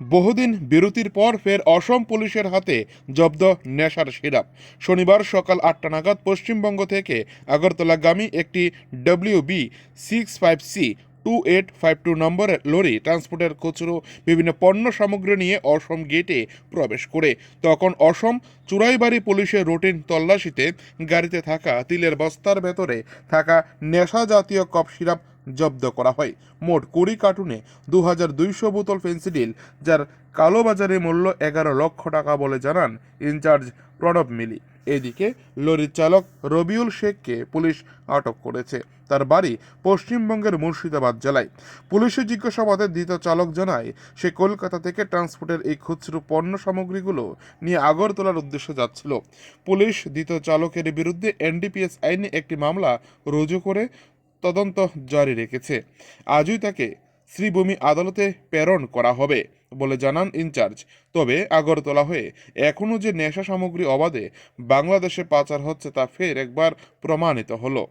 বহুদিন বিরতির পর ফের অসম পুলিশের হাতে জব্দ নেশার সিরাপ। শনিবার সকাল আটটা নাগাদ পশ্চিমবঙ্গ থেকে আগরতলাগামী একটি W B six five C two eight five two নম্বরের লরি ট্রান্সপোর্টের খুচরো বিভিন্ন পণ্য সামগ্রী নিয়ে অসম গেটে প্রবেশ করে। তখন অসম চুরাইবাড়ি পুলিশের রুটিন তল্লাশিতে গাড়িতে থাকা তিলের বস্তার ভেতরে থাকা নেশা জাতীয় কফ সিরাপ জব্দ করা হয়। মোট কুড়ি কার্টুনে দু হাজার দুইশো বোতল ফেন্সিডিল যার কালোবাজারে মূল্য এগারো লক্ষ টাকা বলে জানান ইনচার্জ প্রণব মিলি। এদিকে লরির চালক রবিউল শেখকে পুলিশ আটক করেছে। তার বাড়ি পশ্চিমবঙ্গের মুর্শিদাবাদ জেলায়। পুলিশের জিজ্ঞাসাবাদে দ্বিতীয় চালক জানায়, সে কলকাতা থেকে ট্রান্সপোর্টের এই খুচরো পণ্য সামগ্রীগুলো নিয়ে আগরতলার উদ্দেশ্যে যাচ্ছিল। পুলিশ দ্বিতীয় চালকের বিরুদ্ধে এনডিপিএস আইনে একটি মামলা রুজু করে তদন্ত জারি রেখেছে। আজই তাকে শ্রীভূমি আদালতে প্রেরণ করা হবে বলে জানান ইনচার্জ। তবে আগরতলা হয়ে এখনও যে নেশা সামগ্রী অবাধে বাংলাদেশে পাচার হচ্ছে তা ফের একবার প্রমাণিত হলো।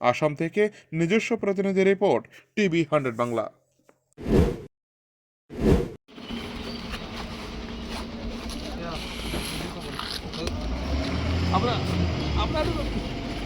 আসাম থেকে নিজস্ব প্রতিনিধি রিপোর্ট, টিভি হান্ড্রেড বাংলা। আপোনাৰ আপোনাৰতো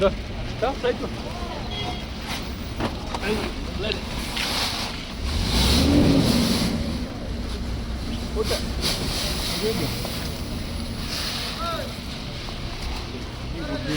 Da, da, bleib mal. Bleib. Runter. Gehen wir. は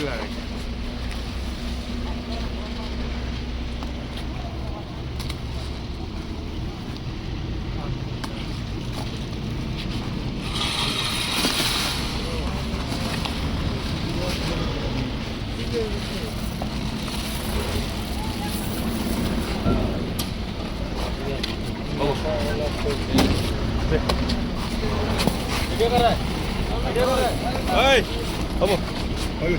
い。